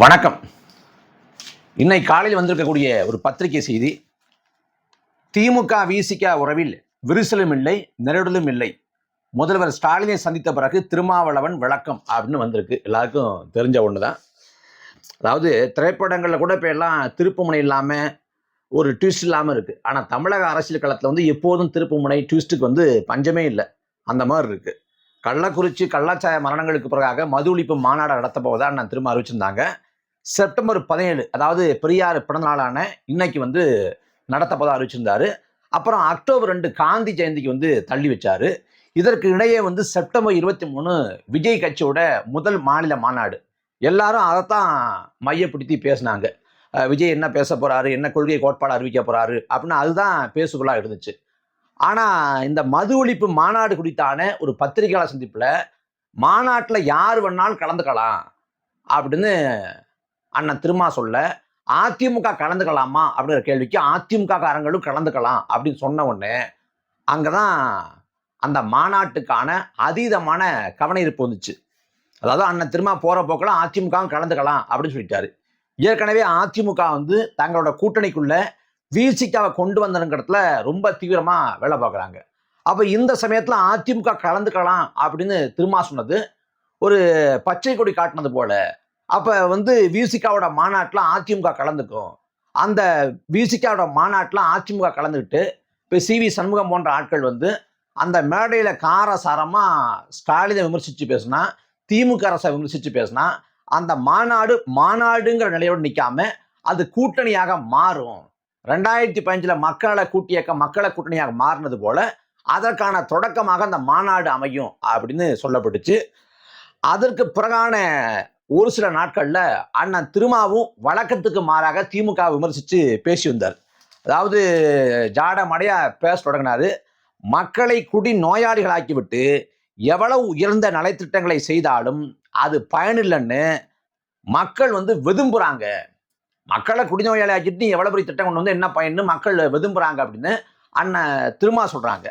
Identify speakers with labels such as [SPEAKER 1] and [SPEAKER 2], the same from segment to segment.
[SPEAKER 1] வணக்கம். இன்னைக்கு காலையில் வந்திருக்கக்கூடிய ஒரு பத்திரிகை செய்தி திமுக விசிக உறவில் விரிசலும் இல்லை நெருடலும் இல்லை. முதல்வர் ஸ்டாலினை சந்தித்த பிறகு திருமாவளவன் விளக்கம் அப்படின்னு வந்திருக்கு. எல்லாருக்கும் தெரிஞ்ச ஒன்று தான் அதாவது திரைப்படங்களில் கூட இப்போ எல்லாம் திருப்புமுனை இல்லாமல் ஒரு ட்விஸ்ட் இல்லாமல் இருக்குது ஆனால் தமிழக அரசியல் களத்தில் வந்து எப்போதும் திருப்புமுனை ட்விஸ்ட்டுக்கு வந்து பஞ்சமே இல்லை. அந்த மாதிரி இருக்குது கள்ளக்குறிச்சி கள்ளச்சாய மரணங்களுக்கு பிறகாக மது ஒழிப்பு மாநாடு நடத்த போவதா நான் திரும்ப அறிவிச்சிருந்தாங்க. செப்டம்பர் பதினேழு அதாவது பெரியார் பிறந்த நாளான இன்னைக்கு வந்து நடத்தப்பதாக அறிவிச்சிருந்தாரு. அப்புறம் அக்டோபர் ரெண்டு காந்தி ஜெயந்திக்கு வந்து தள்ளி வச்சாரு. இதற்கு இடையே வந்து செப்டம்பர் இருபத்தி மூணு விஜய் கட்சியோட முதல் மாநில மாநாடு. எல்லாரும் அதைத்தான் மையப்படுத்தி பேசினாங்க. விஜய் என்ன பேச போறாரு என்ன கொள்கை கோட்பாடு அறிவிக்க போறாரு அப்படின்னு அதுதான் பேசுபொருளாக இருந்துச்சு. ஆனால் இந்த மது ஒழிப்பு மாநாடு குறித்தான ஒரு பத்திரிகையாளர் சந்திப்பில் மாநாட்டில் யார் வேணாலும் கலந்துக்கலாம் அப்படின்னு அண்ணன் திருமா சொல்ல அதிமுக கலந்துக்கலாமா? அப்படிங்கிற கேள்விக்கு அதிமுக காரங்களும் கலந்துக்கலாம் அப்படின்னு சொன்ன உடனே அங்கே தான் அந்த மாநாட்டுக்கான அதீதமான கவனஈர்ப்பு வந்துச்சு. அதாவது அண்ணன் திருமா போகிற போக்கில் அதிமுகவும் கலந்துக்கலாம் அப்படின்னு சொல்லிட்டாரு. ஏற்கனவே அதிமுக வந்து தங்களோட கூட்டணிக்குள்ள விசிகாவை கொண்டு வந்தனுங்கிறதுல ரொம்ப தீவிரமாக வேலை பார்க்குறாங்க. அப்போ இந்த சமயத்தில் அதிமுக கலந்துக்கலாம் அப்படின்னு திருமா சொன்னது ஒரு பச்சை கொடி காட்டினது போல அப்போ வந்து விசிகாவோட மாநாட்டில் அதிமுக கலந்துக்கும். அந்த விசிகாவோட மாநாட்டில் அதிமுக கலந்துக்கிட்டு இப்போ சி வி சண்முகம் போன்ற ஆட்கள் வந்து அந்த மேடையில் காரசாரமாக ஸ்டாலினை விமர்சித்து பேசுனா திமுக அரசை விமர்சித்து பேசுனா அந்த மாநாடு மாநாடுங்கிற நிலையோடு நிற்காம அது கூட்டணியாக மாறும். ரெண்டாயிரத்தி பதினஞ்சில் மக்களை கூட்டியக்க மக்களை கூட்டணியாக மாறினது போல அதற்கான தொடக்கமாக அந்த மாநாடு அமையும் அப்படின்னு சொல்லப்பட்டுச்சு. அதற்கு பிறகான ஒரு சில நாட்களில் அண்ணன் திருமாவும் வழக்கத்துக்கு மாறாக திமுக விமர்சித்து பேசி வந்தார். அதாவது ஜாட மடையா பேச தொடங்கினாரு. மக்களை குடி நோயாளிகளாக்கிவிட்டு எவ்வளவு உயர்ந்த நலத்திட்டங்களை செய்தாலும் அது பயனில்லைன்னு மக்கள் வந்து வெதும்புறாங்க. மக்களை குடிநோயாளி ஆக்கிட்டு நீ எவ்வளோ பெரிய திட்டம் கொண்டு வந்து என்ன பயன்னு மக்கள் வெதும்புறாங்க அப்படின்னு அண்ணன் திருமா சொல்கிறாங்க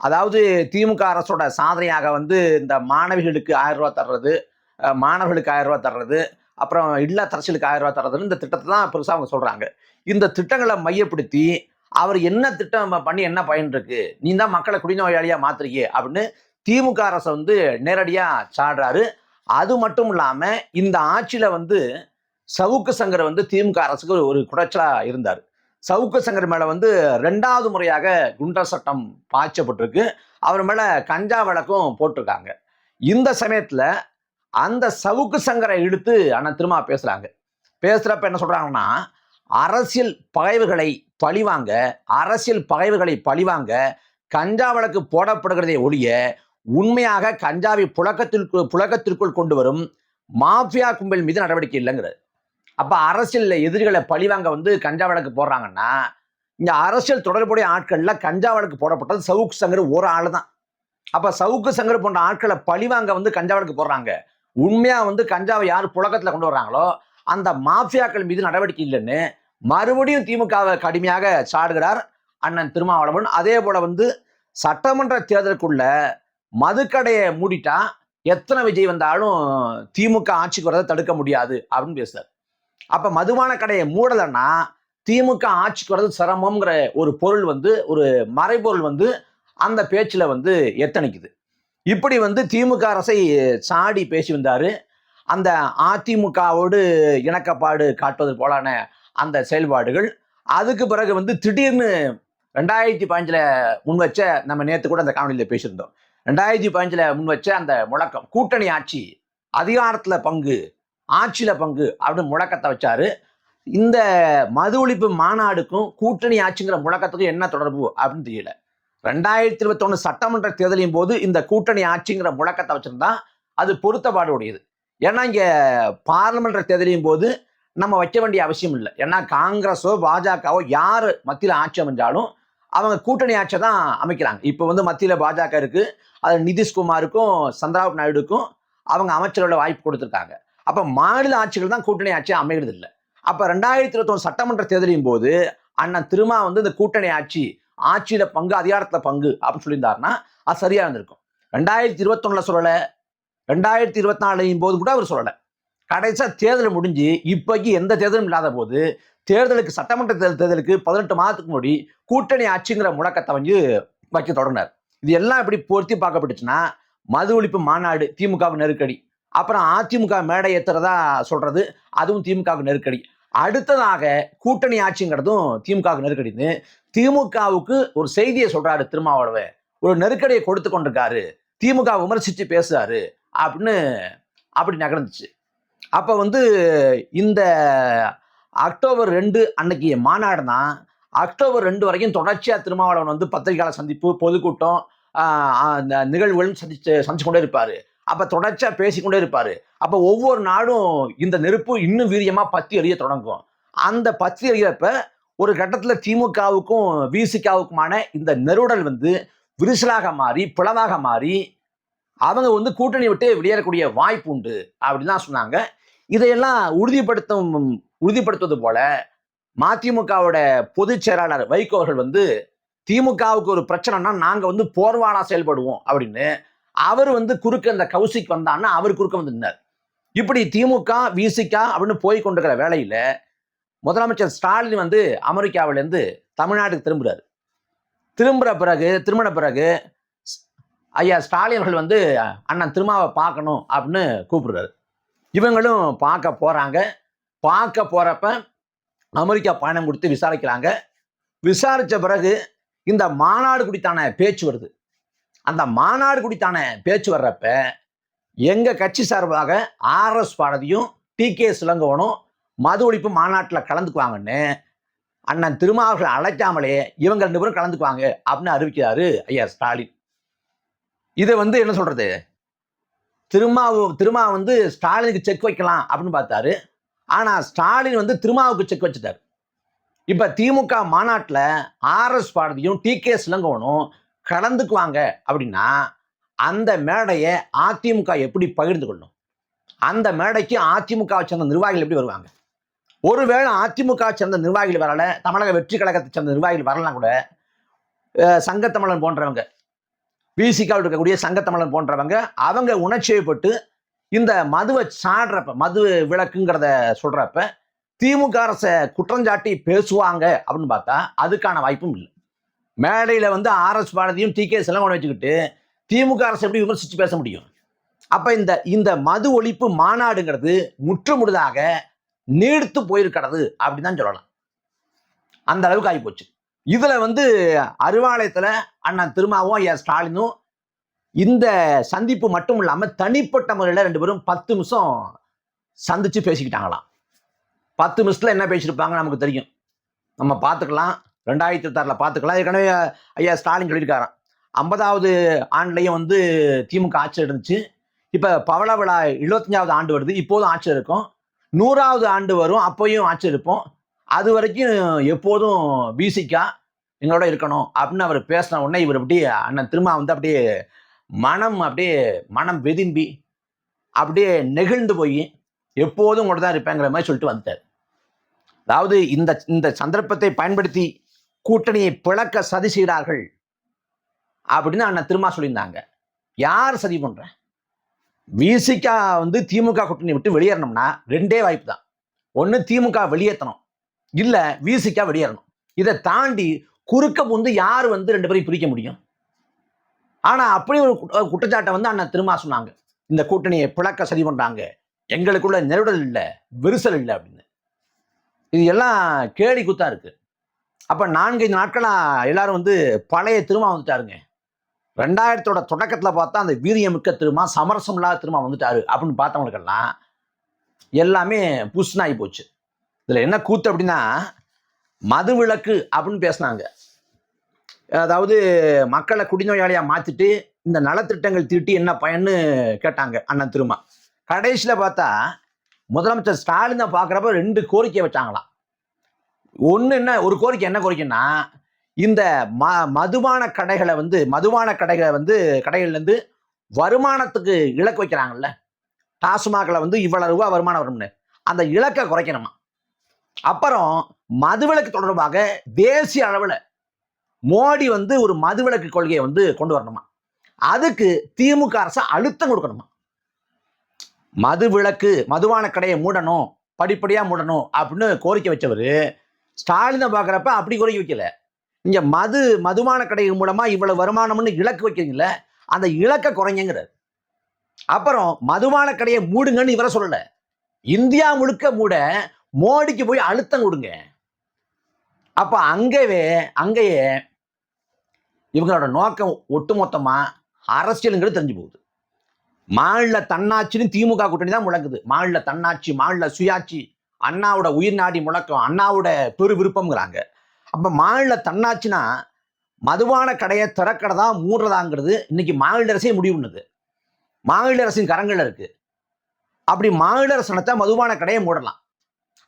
[SPEAKER 1] அதாவது திமுக அரசோட சாதனையாக வந்து இந்த மாணவிகளுக்கு ஆயிரம் ரூபா தர்றது மாணவர்களுக்கு ஆயிரம் ரூபா தர்றது அப்புறம் இல்லா இல்லத்தரசிகளுக்கு ஆயிரம் ரூபா தர்றதுன்னு இந்த திட்டத்தை தான் பெருசாக அவங்க சொல்கிறாங்க இந்த திட்டங்களை மையப்படுத்தி அவர் என்ன திட்டம் பண்ணி என்ன பயன் இருக்கு நீ தான் மக்களை குடிநோயாளியாக மாத்துறீங்க அப்படின்னு திமுக அரசை வந்து நேரடியாக சாடுறாரு. அது மட்டும் இல்லாமல் இந்த ஆட்சியில் வந்து சவுக்கு சங்கர் வந்து திமுக அரசுக்கு ஒரு- குடைச்சலாக இருந்தார். சவுக்கு சங்கர் மேலே வந்து ரெண்டாவது முறையாக குண்டர் சட்டம் பாய்ச்சப்பட்டிருக்கு. அவர் மேலே கஞ்சா வழக்கும் போட்டிருக்காங்க. இந்த சமயத்தில் அந்த சவுக்கு சங்கரை இழுத்து ஆனால் திருமா பேசுகிறாங்க பேசுகிறப்ப என்ன சொல்கிறாங்கன்னா அரசியல் பகைவுகளை பழிவாங்க அரசியல் பகைவுகளை பழிவாங்க கஞ்சா வழக்கு போடப்படுகிறதே ஒழிய உண்மையாக கஞ்சாவை புழக்கத்திற்குள் புழக்கத்திற்குள் கொண்டு வரும் மாஃபியா கும்பல் மீது நடவடிக்கை இல்லைங்கிறது அப்போ அரசியல் எதிரிகளை பழிவாங்க வந்து கஞ்சா வழக்கு போடுறாங்கன்னா இங்கே அரசியல் தொடர்புடைய ஆட்களில் கஞ்சா வழக்கு போடப்பட்டது சவுக்கு சங்கர் ஒரு ஆள் தான் அப்போ சவுக்கு சங்கர் போன்ற ஆட்களை பழிவாங்க வந்து கஞ்சா வழக்கு போடுறாங்க. உண்மையாக வந்து கஞ்சாவை யார் புழக்கத்தில் கொண்டு வர்றாங்களோ அந்த மாஃபியாக்கள் மீது நடவடிக்கை இல்லைன்னு மறுபடியும் திமுகவை கடுமையாக சாடுகிறார் அண்ணன் திருமாவளவன். அதே போல் வந்து சட்டமன்ற தேர்தலுக்குள்ள மதுக்கடையை மூடிட்டா எத்தனை விஜய் வந்தாலும் திமுக ஆட்சிக்கு வரதை தடுக்க முடியாது அப்படின்னு பேசுறாரு. அப்போ மதுபான கடையை மூடலைன்னா திமுக ஆட்சிக்கு வரது சிரமம்ங்கிற ஒரு பொருள் வந்து ஒரு மறைபொருள் வந்து அந்த பேச்சில் வந்து எத்தனைக்குது இப்படி வந்து திமுக அரசை சாடி பேசி வந்தார். அந்த அதிமுகவோடு இணக்கப்பாடு காட்டுவது போலான அந்த செயல்பாடுகள். அதுக்கு பிறகு வந்து திடீர்னு ரெண்டாயிரத்தி பதினஞ்சில் முன் வச்ச நம்ம நேற்று கூட அந்த காணொலியில் பேசியிருந்தோம். ரெண்டாயிரத்தி பதினஞ்சில் முன் வச்ச அந்த முழக்கம் கூட்டணி ஆட்சி அதிகாரத்தில் பங்கு ஆட்சியில் பங்கு அப்படின்னு முழக்கத்தை வச்சாரு. இந்த மது ஒழிப்பு மாநாடுக்கும் கூட்டணி ஆட்சிங்கிற முழக்கத்துக்கும் என்ன தொடர்பு அப்படின்னு தெரியல. ரெண்டாயிரத்தி இருபத்தொன்னு சட்டமன்ற தேர்தலின் போது இந்த கூட்டணி ஆட்சிங்கிற முழக்கத்தை வச்சுருந்தா அது பொருத்தப்பாடு உடையது ஏன்னா இங்கே பார்லமெண்ட் தேர்தலின் போது நம்ம வைக்க வேண்டிய அவசியம் இல்லை. ஏன்னா காங்கிரஸோ பாஜகவோ யார் மத்தியில் ஆட்சி அமைஞ்சாலும் அவங்க கூட்டணி ஆட்சியை தான் அமைக்கிறாங்க. இப்போ வந்து மத்தியில் பாஜக இருக்குது அது நிதிஷ்குமாருக்கும் சந்திராபு நாயுடுக்கும் அவங்க அமைச்சரோட வாய்ப்பு கொடுத்துருக்காங்க. அப்போ மாநில ஆட்சிகள் தான் கூட்டணி ஆட்சியாக அமைகிறது இல்லை அப்போ ரெண்டாயிரத்தி இருபத்தொன்று சட்டமன்ற தேர்தலின் போது அண்ணன் திருமா வந்து இந்த கூட்டணி ஆட்சி ஆட்சியில பங்கு அதிகாரத்துல பங்கு அப்படின்னு சொல்லியிருந்தாருன்னா அது சரியா இருந்திருக்கும். ரெண்டாயிரத்தி இருபத்தொன்னுல சொல்லலை. ரெண்டாயிரத்தி இருபத்தி நாலுலையும் போது கூட அவர் சொல்லலை. கடைசியா தேர்தல் முடிஞ்சு இப்போக்கி எந்த தேர்தலும் இல்லாத போது தேர்தலுக்கு சட்டமன்ற தேர்தல் தேர்தலுக்கு பதினெட்டு மாதத்துக்கு முன்னாடி கூட்டணி ஆட்சிங்கிற முழக்கத்தை வந்து வைக்க தொடங்கினார் இது எல்லாம் எப்படி பொருத்தி பார்க்கப்பட்டுச்சுன்னா மது ஒழிப்பு மாநாடு திமுகவுக்கு நெருக்கடி. அப்புறம் அதிமுக மேடை ஏத்துறதா சொல்றது அதுவும் திமுகவுக்கு நெருக்கடி. அடுத்ததாக கூட்டணி ஆட்சிங்கிறதும் திமுகவுக்கு நெருக்கடின்னு திமுகவுக்கு ஒரு செய்தியை சொல்றாரு திருமாவளவன். ஒரு நெருக்கடியை கொடுத்து கொண்டிருக்காரு. திமுக விமர்சித்து பேசுறாரு. அப்படின்னு அப்படி நகர்ந்துச்சு. அப்போ வந்து இந்த அக்டோபர் ரெண்டு அன்னைக்கு மாநாடு தான் அக்டோபர் ரெண்டு வரைக்கும் தொடர்ச்சியாக திருமாவளவன் வந்து பத்திரிகையாளர் சந்திப்பு பொதுக்கூட்டம் அந்த நிகழ்வுகளும் சந்திச்சு சந்திச்சு கொண்டே இருப்பார். அப்போ தொடர்ச்சியாக பேசிக்கொண்டே இருப்பார். அப்போ ஒவ்வொரு நாடும் இந்த நெருப்பு இன்னும் வீரியமாக பத்தி எறிய தொடங்கும். அந்த பத்தி எறிகிறப்ப ஒரு கட்டத்தில் திமுகவுக்கும் விசிகாவுக்குமான இந்த நெருடல் வந்து விரிசலாக மாறி பிளவாக மாறி அவங்க வந்து கூட்டணி விட்டு வெளியேறக்கூடிய வாய்ப்பு உண்டு அப்படின்னு தான் சொன்னாங்க. இதையெல்லாம் உறுதிப்படுத்தும் உறுதிப்படுத்துவது போல மதிமுகவோட பொதுச் செயலாளர் வைகோ அவர்கள் வந்து திமுகவுக்கு ஒரு பிரச்சனைனா நாங்கள் வந்து போர்வாளாக செயல்படுவோம் அப்படின்னு அவர் வந்து குறுக்க இந்த கவுசிக்கு வந்தான்னா அவர் குறுக்க வந்து நின்னார். இப்படி திமுக விசிகா அப்படின்னு போய் கொண்டிருக்கிற வேலையில் முதலமைச்சர் ஸ்டாலின் வந்து அமெரிக்காவிலேருந்து தமிழ்நாட்டுக்கு திரும்புகிறார் திரும்புகிற பிறகு திரும்பின பிறகு ஸ்- ஐயா ஸ்டாலின் அவர்கள் வந்து அண்ணன் திருமாவை பார்க்கணும் அப்படின்னு கூப்பிடுறாரு. இவங்களும் பார்க்க போறாங்க. பார்க்க போகிறப்ப அமெரிக்கா பயணம் கொடுத்து விசாரிக்கிறாங்க. விசாரித்த பிறகு இந்த மாநாடு குறித்தான பேச்சு வருது. அந்த மாநாடு குறித்தான பேச்சு வர்றப்ப எங்கள் கட்சி சார்பாக ஆர்எஸ் பாரதியும் டி கே சிலங்கவனும் மது ஒழிப்பு மாநாட்டில் கலந்துக்குவாங்கன்னு அண்ணன் திருமாவர்கள் அழைக்காமலே இவங்க ரெண்டு பேரும் கலந்துக்குவாங்க அப்படின்னு அறிவிக்கிறாரு ஐயா ஸ்டாலின். இதை வந்து என்ன சொல்றது? திருமாவு திருமா வந்து ஸ்டாலினுக்கு செக் வைக்கலாம் அப்படின்னு பார்த்தாரு. ஆனால் ஸ்டாலின் வந்து திருமாவுக்கு செக் வச்சுட்டார். இப்போ திமுக மாநாட்டில் ஆர்எஸ் பாரதியும் டி கே சிலங்கோனும் கலந்துக்குவாங்க அப்படின்னா அந்த மேடையை அதிமுக எப்படி பகிர்ந்து கொள்ளும்? அந்த மேடைக்கு அதிமுக வை சேர்ந்த நிர்வாகிகள் எப்படி வருவாங்க? ஒருவேளை அதிமுக சேர்ந்த நிர்வாகிகள் வரல தமிழக வெற்றி கழகத்தை சேர்ந்த நிர்வாகிகள் வரலாம் கூட சங்கத்தமிழன் போன்றவங்க பிசிக்காவில் இருக்கக்கூடிய சங்கத்தமிழன் போன்றவங்க அவங்க உணர்ச்சியப்பட்டு இந்த மதுவை சாடுறப்ப மது விளக்குங்கிறத சொல்றப்ப திமுக அரசை குற்றஞ்சாட்டி பேசுவாங்க அப்படின்னு பார்த்தா அதுக்கான வாய்ப்பும் இல்லை. மேடையில் வந்து ஆர்எஸ் பாரதியும் டி கே கொண்டு வச்சுக்கிட்டு திமுக அரசு எப்படி விமர்சித்து பேச முடியும்? அப்போ இந்த இந்த மது ஒழிப்பு மாநாடுங்கிறது முற்றுமுழுதாக நீடித்து போயிருக்கிறது அப்படின்னு தான் சொல்லலாம். அந்த அளவுக்கு ஆகிப்போச்சு. இதுல வந்து அறிவாலயத்துல அண்ணா திருமாவும் ஐயா ஸ்டாலினும் இந்த சந்திப்பு மட்டும் இல்லாம தனிப்பட்ட முறையில் ரெண்டு பேரும் பத்து நிமிஷம் சந்திச்சு பேசிக்கிட்டாங்களாம். பத்து நிமிஷத்துல என்ன பேசியிருப்பாங்க நமக்கு தெரியும். நம்ம பார்த்துக்கலாம். ரெண்டாயிரத்தி இருபத்தாறில் பார்த்துக்கலாம். ஏற்கனவே ஐயா ஸ்டாலின் சொல்லியிருக்காராம். ஐம்பதாவது ஆண்டுலையும் வந்து திமுக ஆட்சி இருந்துச்சு. இப்போ பவள விழா எழுபத்தஞ்சாவது ஆண்டு வருது. இப்போதும் ஆட்சி இருக்கும். நூறாவது ஆண்டு வரும் அப்போயும் ஆட்சி இருப்போம் அது வரைக்கும் எப்போதும் பிசிக்கா எங்களோட இருக்கணும் அப்படின்னு அவர் பேசின உடனே இவர் அப்படியே அண்ணன் திரும்ப வந்து அப்படியே மனம் அப்படியே மனம் வெதும்பி அப்படியே நெகிழ்ந்து போய் எப்போதும் கூட தான் இருப்பேங்கிற மாதிரி சொல்லிட்டு வந்துட்டார். அதாவது இந்த இந்த சந்தர்ப்பத்தை பயன்படுத்தி கூட்டணியை பிளக்க சதி செய்கிறார்கள் அப்படின்னு அண்ணன் திருமா சொல்லியிருந்தாங்க. யார் சதி பண்ணுறேன் விசிகா வந்து திமுக கூட்டணி விட்டு வெளியேறணும்னா ரெண்டே வாய்ப்பு தான் ஒன்று திமுக வெளியேற்றணும் இல்லை விசிகா வெளியேறணும். இதை தாண்டி குறுக்க வந்து யார் வந்து ரெண்டு பேரையும் பிரிக்க முடியும்? ஆனால் அப்படி ஒரு குற்றச்சாட்டை வந்து அண்ணன் திருமா சொன்னாங்க. இந்த கூட்டணியை பிளக்க சரி பண்ணுறாங்க எங்களுக்குள்ள நெருடல் இல்லை விரிசல் இல்லை அப்படின்னு. இது எல்லாம் கேலி குத்தா இருக்கு. அப்போ நான்கைந்து நாட்களாக எல்லாரும் வந்து பழைய திருமா வந்துட்டாருங்க. ரெண்டாயிரத்தோட தொடக்கத்தில் பார்த்தா அந்த வீரியமிக்க திருமா சமரசம் இல்லாத திருமா வந்துட்டாரு அப்படின்னு பார்த்தவங்களுக்கெல்லாம் எல்லாமே புஷ்னாகி போச்சு. இதில் என்ன கூத்து அப்படின்னா மது விளக்கு அப்படின்னு பேசினாங்க. அதாவது மக்களை குடிநோயாளியாக மாற்றிட்டு இந்த நலத்திட்டங்கள் தீட்டி என்ன பயன்னு கேட்டாங்க அண்ணன் திருமா. கடைசியில் பார்த்தா முதலமைச்சர் ஸ்டாலினை பார்க்குறப்ப ரெண்டு கோரிக்கை வச்சாங்களாம். ஒன்று என்ன ஒரு கோரிக்கை என்ன கோரிக்கைன்னா இந்த ம மதுபான கடைகளை வந்து மதுபான கடைகளை வந்து கடைகள்லேருந்து வருமானத்துக்கு இலக்கு வைக்கிறாங்கல்ல? டாஸ்மாகில் வந்து இவ்வளவு ரூபா வருமானம் வரும்னு. அந்த இலக்கை குறைக்கணுமா? அப்புறம் மதுவிலக்கு தொடர்பாக தேசிய அளவில் மோடி வந்து ஒரு மதுவிலக்கு கொள்கையை வந்து கொண்டு வரணுமா? அதுக்கு திமுக அரசு அழுத்தம் கொடுக்கணுமா? மது விளக்கு மதுவான கடையை மூடணும் படிப்படியாக மூடணும் அப்படின்னு கோரிக்கை வச்சவர் ஸ்டாலினை பார்க்குறப்ப அப்படி கோரிக்கை வைக்கல. இங்க மது மதுபான கடைகள் மூலமா இவ்வளவு வருமானம்னு இலக்கு வைக்கிறீங்கள அந்த இலக்கை குறைங்கிறார் அப்புறம் மதுபான கடையை மூடுங்கன்னு இவரை சொல்லல. இந்தியா முழுக்க மூட மோடிக்கு போய் அழுத்தம் கொடுங்க. அப்ப அங்கவே அங்கேயே இவங்களோட நோக்கம் ஒட்டுமொத்தமா அரசியலுங்கிறது தெரிஞ்சு போகுது. மாநில தன்னாட்சின்னு திமுக கூட்டணி தான் முழங்குது. மாநில தன்னாட்சி மாநில சுயாட்சி அண்ணாவோட உயிர் நாடி முழக்கம் அண்ணாவோட பெரு விருப்பம்ங்கிறாங்க. அப்போ மாநில தன்னாட்சினா மதுபான கடையை திறக்கடை தான் மூடுறதாங்கிறது இன்னைக்கு மாநில அரசே முடிவு பண்ணுது. மாநில அரசின் கரங்களில் இருக்கு. அப்படி மாநில அரசு நடத்த மதுபான கடையை மூடலாம்.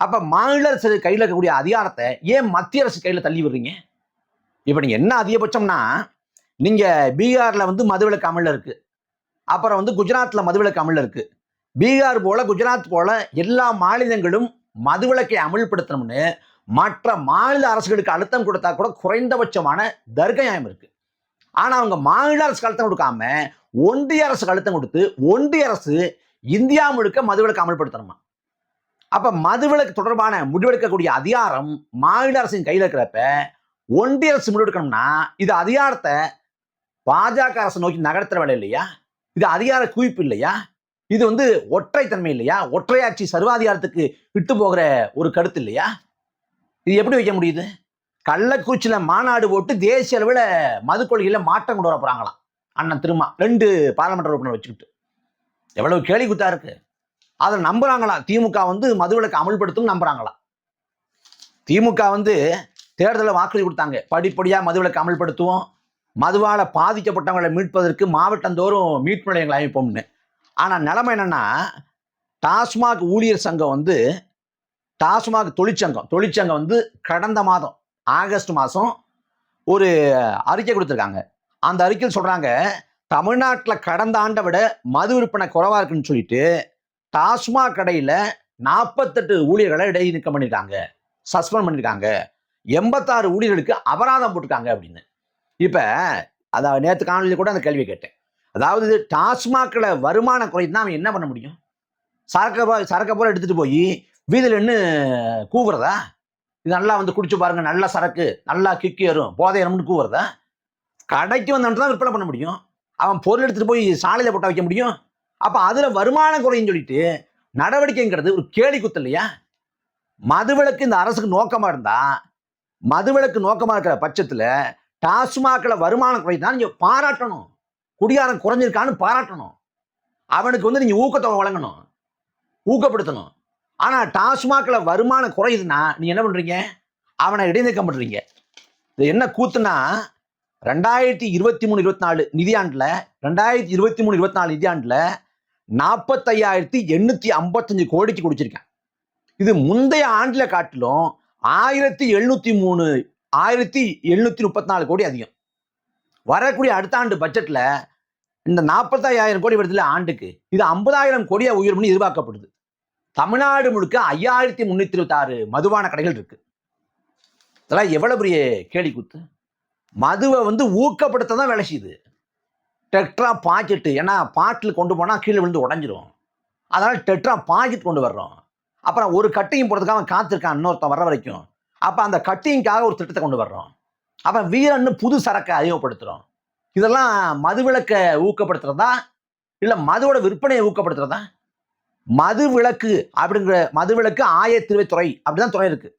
[SPEAKER 1] அப்போ மாநில அரசு கையில் இருக்கக்கூடிய அதிகாரத்தை ஏன் மத்திய அரசு கையில் தள்ளி விடுறீங்க? இப்போ நீங்கள் என்ன அதிகபட்சம்னா நீங்கள் பீகாரில் வந்து மதுவிலக்கு அமல்ல இருக்குது அப்புறம் வந்து குஜராத்தில் மதுவிலக்கு அமல்ல இருக்குது பீகார் போல் குஜராத் போல் எல்லா மாநிலங்களும் மதுவிலக்கை அமல்படுத்தணும்னு மற்ற மாநில அரசுகளுக்கு அழுத்தம் கொடுத்தா கூட குறைந்தபட்சமான தர்க்கநியாயம் இருக்கு. ஆனா அவங்க மாநில அரசுக்கு அழுத்தம் கொடுக்காம ஒன்றிய அரசுக்கு அழுத்தம் கொடுத்து ஒன்றிய அரசு இந்தியா முழுக்க மதுவிலக்கு அமல்படுத்தணுமா? அப்ப மதுவிலக்கு தொடர்பான முடிவெடுக்கக்கூடிய அதிகாரம் மாநில அரசின் கையில் இருக்கிறப்ப ஒன்றிய அரசு முடிவெடுக்கணும்னா இது அதிகாரத்தை பாஜக அரசு நோக்கி நகர்த்துற வேலை இல்லையா? இது அதிகார குவிப்பு இல்லையா? இது வந்து ஒற்றைத்தன்மை இல்லையா? ஒற்றையாட்சி சர்வாதிகாரத்துக்கு விட்டு போகிற ஒரு கருத்து இல்லையா? இது எப்படி வைக்க முடியுது? கள்ளக்குறிச்சியில் மாநாடு போட்டு தேசிய அளவில் மது கொள்கையில் மாற்றம் கொண்டு வர போகிறாங்களாம் அண்ணன் திருமா ரெண்டு பாராளுமன்ற உறுப்பினர் வச்சுக்கிட்டு. எவ்வளவு கேள்வி குத்தா இருக்கு. அதை நம்புறாங்களா திமுக வந்து மதுவிலக்கு அமல்படுத்தும் நம்புறாங்களா திமுக வந்து தேர்தலில் வாக்குறுதி கொடுத்தாங்க. படிப்படியாக மதுவிலக்கு அமல்படுத்துவோம். மதுவால் பாதிக்கப்பட்டவங்களை மீட்பதற்கு மாவட்டந்தோறும் மீட்பு நிலையங்களை அமைப்போம்னு. ஆனால் நிலைமை என்னென்னா டாஸ்மாக் ஊழியர் சங்கம் வந்து டாஸ்மாக் தொழிற்சங்கம் தொழிற்சங்கம் வந்து கடந்த மாதம் ஆகஸ்ட் மாதம் ஒரு அறிக்கை கொடுத்துருக்காங்க. அந்த அறிக்கையில் சொல்கிறாங்க தமிழ்நாட்டில் கடந்த ஆண்டை விட மது விற்பனை குறைவா இருக்குன்னு சொல்லிட்டு டாஸ்மாக் கடையில் நாற்பத்தெட்டு ஊழியர்களை இடைநீக்கம் பண்ணியிருக்காங்க சஸ்பெண்ட் பண்ணியிருக்காங்க எண்பத்தாறு ஊழியர்களுக்கு அபராதம் போட்டிருக்காங்க அப்படின்னு. இப்போ அதாவது நேற்று காணொலியில் கூட அந்த கேள்வி கேட்டேன். அதாவது டாஸ்மாகில் வருமானம் குறையுதுன்னா அவன் என்ன பண்ண முடியும்? சரக்க போ- சரக்க போல போய் வீதியில் நின்று கூவுறதா? இது நல்லா வந்து குடிச்சு பாருங்க நல்ல சரக்கு நல்லா கிக்கு ஏறும் போதை ஏறும்னு கூவுறதா? கடைக்கு வந்தவன் தான் விற்பனை பண்ண முடியும். அவன் பொருள் எடுத்துகிட்டு போய் சாலையில் போட்டா வைக்க முடியும். அப்போ அதில் வருமானம் குறையும் சொல்லிட்டு நடவடிக்கைங்கிறது ஒரு கேலி குத்து இல்லையா? மதுவிலக்கு இந்த அரசுக்கு நோக்கமாக இருந்தால் மதுவிலக்கு நோக்கமாக இருக்கிற பட்சத்தில் டாஸ்மாக்ல வருமானம் குறையுதுன்னா நீங்கள் பாராட்டணும். குடியாரம் குறைஞ்சிருக்கான்னு பாராட்டணும். அவனுக்கு வந்து நீங்கள் ஊக்கத்தொகை வழங்கணும். ஊக்கப்படுத்தணும். ஆனால் டாஸ்மாகில் வருமானம் குறையுதுன்னா நீ என்ன பண்ணுறீங்க அவனை இடைநீக்கம் பண்ணுறீங்க இது என்ன கூத்துனா ரெண்டாயிரத்தி இருபத்தி மூணு இருபத்தி நாலு நிதியாண்டில் ரெண்டாயிரத்தி இருபத்தி மூணு இருபத்தி நாலு நிதியாண்டில் நாற்பத்தையாயிரத்தி எண்ணூற்றி ஐம்பத்தஞ்சு கோடிக்கு குடிச்சிருக்கேன். இது முந்தைய ஆண்டில் காட்டிலும் ஆயிரத்தி எழுநூற்றி மூணு ஆயிரத்தி எழுநூற்றி முப்பத்தி நாலு கோடி அதிகம். வரக்கூடிய அடுத்த ஆண்டு பட்ஜெட்டில் இந்த நாற்பத்தாயிரம் கோடி வருதுல ஆண்டுக்கு இது ஐம்பதாயிரம் கோடியாக உயரும்னு எதிர்பார்க்கப்படுது. தமிழ்நாடு முழுக்க ஐயாயிரத்தி முன்னூத்தி இருபத்தி ஆறு கடைகள் இருக்கு. இதெல்லாம் எவ்வளவு பெரிய கேலி குத்து? மதுவை வந்து ஊக்கப்படுத்த தான் வேலை செய்யுது. டெக்ட்ரா பாக்கெட்டு ஏன்னா பாட்டில் கொண்டு போனால் கீழே விழுந்து உடஞ்சிரும். அதனால் டெட்ரா பாக்கெட் கொண்டு வர்றோம். அப்புறம் ஒரு கட்டையும் போடுறதுக்காக அவன் காத்திருக்கான் இன்னொருத்தன் வர்ற வரைக்கும். அப்போ அந்த கட்டிங்காக ஒரு திட்டத்தை கொண்டு வர்றோம். அப்போ வீரன்னு புது சரக்கை அறிமுகப்படுத்துகிறோம் இதெல்லாம் மதுவிலக்கை ஊக்கப்படுத்துறதா? இல்லை மதுவோட விற்பனையை ஊக்கப்படுத்துறதா? மது விளக்கு அப்படிங்கிற மதுவிலக்கு ஆயத்திருவை துறை அப்படிதான் துறை இருக்கு.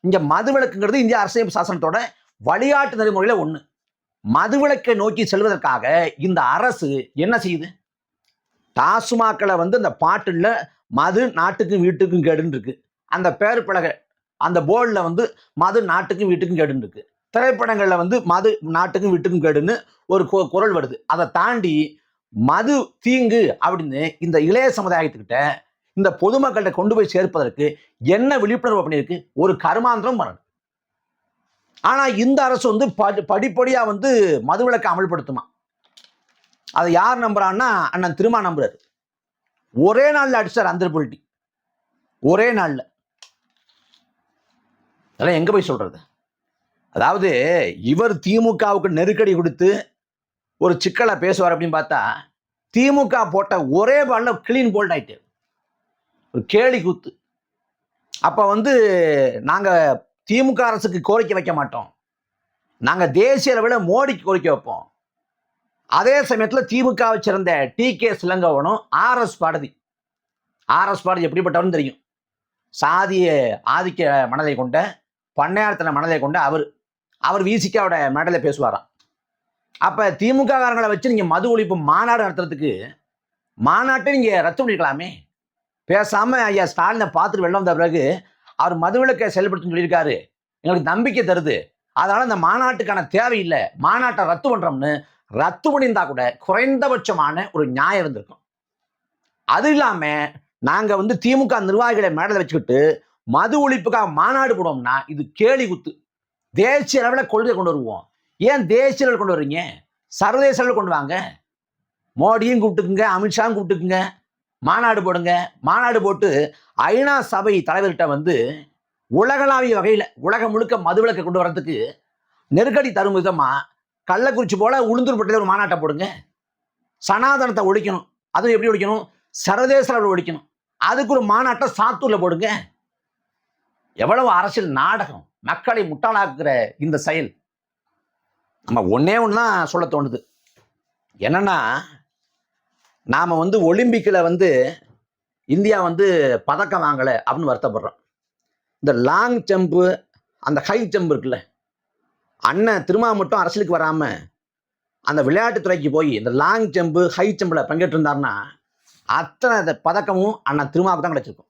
[SPEAKER 1] இங்க மதுவிலக்குங்கிறது இந்திய அரசியல் சாசனத்தோட வழிகாட்டு நெறிமுறையில ஒண்ணு. மதுவிலக்கை நோக்கி செல்வதற்காக இந்த அரசு என்ன செய்யுது? டாஸ்மாக்களை வந்து இந்த பாட்டுல மது நாட்டுக்கும் வீட்டுக்கும் கேடுன்னு இருக்கு. அந்த பேர் பலகை அந்த போர்டில் வந்து மது நாட்டுக்கும் வீட்டுக்கும் கேடுன்னு இருக்கு. திரைப்படங்களில் வந்து மது நாட்டுக்கும் வீட்டுக்கும் கேடுன்னு ஒரு கு- குரல் வருது. அதை தாண்டி மது தீங்கு அப்படின்னு இந்த இளைய சமுதாயத்துக்கிட்ட இந்த பொதுமக்கள்கிட்ட கொண்டு போய் சேர்ப்பதற்கு என்ன விழிப்புணர்வு பண்ணியிருக்கு ஒரு கருமாந்திரம் வரணும். ஆனா இந்த அரசு வந்து படி படிப்படியா வந்து மதுவிலக்கை அமல்படுத்துமா? அதை யார் நம்புறான்னா அண்ணன் திருமா நம்புறாரு. ஒரே நாள்ல அடிச்சார் அந்த பொலிட்டி ஒரே நாள்ல. அதெல்லாம் எங்க போய் சொல்றது? அதாவது இவர் திமுகவுக்கு நெருக்கடி கொடுத்து ஒரு சிக்கலை பேசுவார் அப்படின்னு பார்த்தா திமுக போட்ட ஒரே பால்ல கிளீன் போல்ட் ஆயிட்டு. ஒரு கேலி கூத்து. அப்போ வந்து நாங்கள் திமுக அரசுக்கு கோரிக்கை வைக்க மாட்டோம். நாங்கள் தேசிய அளவில் மோடிக்கு கோரிக்கை வைப்போம். அதே சமயத்தில் திமுகவை சேர்ந்த டி கே சிலங்கவனும் ஆர்எஸ் பாரதி. ஆர்எஸ் பாரதி எப்படிப்பட்டவர்னு தெரியும். சாதிய ஆதிக்க மனதை கொண்ட பண்ணையார்த்தன மனதை கொண்ட அவர். அவர் விசிகாவோட மேடலை பேசுவாராம். அப்போ திமுக காரங்களை வச்சு நீங்கள் மது ஒழிப்பு மாநாடு நடத்துறதுக்கு மாநாட்டை நீங்கள் ரத்து பண்ணிருக்கலாமே? பேசாமல் ஐயா ஸ்டாலினை பார்த்துட்டு வெளில வந்த பிறகு அவர் மதுவிலக்கை செயல்படுத்துன்னு சொல்லியிருக்காரு. எங்களுக்கு நம்பிக்கை தருது. அதனால இந்த மாநாட்டுக்கான தேவையில்லை. மாநாட்டை ரத்து பண்றோம்னு ரத்து பண்ணியிருந்தா கூட குறைந்தபட்சமான ஒரு நியாயம் இருந்திருக்கும். அது இல்லாம நாங்க வந்து திமுக நிர்வாகிகளை மேடலை வச்சுக்கிட்டு மது ஒழிப்புக்காக மாநாடு போடுவோம்னா இது கேலி குத்து. தேசிய அளவில் கொள்கை கொண்டு வருவோம். ஏன் தேசிய அளவில் கொண்டு வர்றீங்க? சர்வதேச அளவில் கொண்டு வாங்க. மோடியும் கூப்பிட்டுக்குங்க அமித்ஷாவும் கூப்பிட்டுக்குங்க. மாநாடு போடுங்க. மாநாடு போட்டு ஐநா சபை தலைவர்கிட்ட வந்து உலகளாவிய வகையில் உலகம் முழுக்க மதுவிலக்கை கொண்டு வரதுக்கு நெருக்கடி தரும் விதமாக கள்ளக்குறிச்சி போல உளுந்தூர்பட்டியில் ஒரு மாநாட்டை போடுங்க. சனாதனத்தை ஒழிக்கணும். அதுவும் எப்படி ஒழிக்கணும்? சர்வதேச அளவில் ஒழிக்கணும். அதுக்கு ஒரு மாநாட்டை சாத்தூரில் போடுங்க. எவ்வளவு அரசியல் நாடகம் மக்களை முட்டாளாக்குற இந்த செயல். நம்ம ஒன்னே ஒன்று தான் சொல்ல தோணுது. என்னன்னா நாம் வந்து ஒலிம்பிக்கில் வந்து இந்தியா வந்து பதக்கம் வாங்கலை அப்படின்னு வருத்தப்படுறோம். இந்த லாங் ஜம்ப்பு அந்த ஹை ஜம்ப் இருக்குல்ல அண்ணன் திருமா மட்டும் அரசியலுக்கு வராமல் அந்த விளையாட்டுத்துறைக்கு போய் இந்த லாங் ஜம்ப்பு ஹை ஜம்பில் பங்கேற்றிருந்தாருன்னா அத்தனை அந்த பதக்கமும் அண்ணன் திருமாவுக்கு தான் கிடச்சிருக்கும்.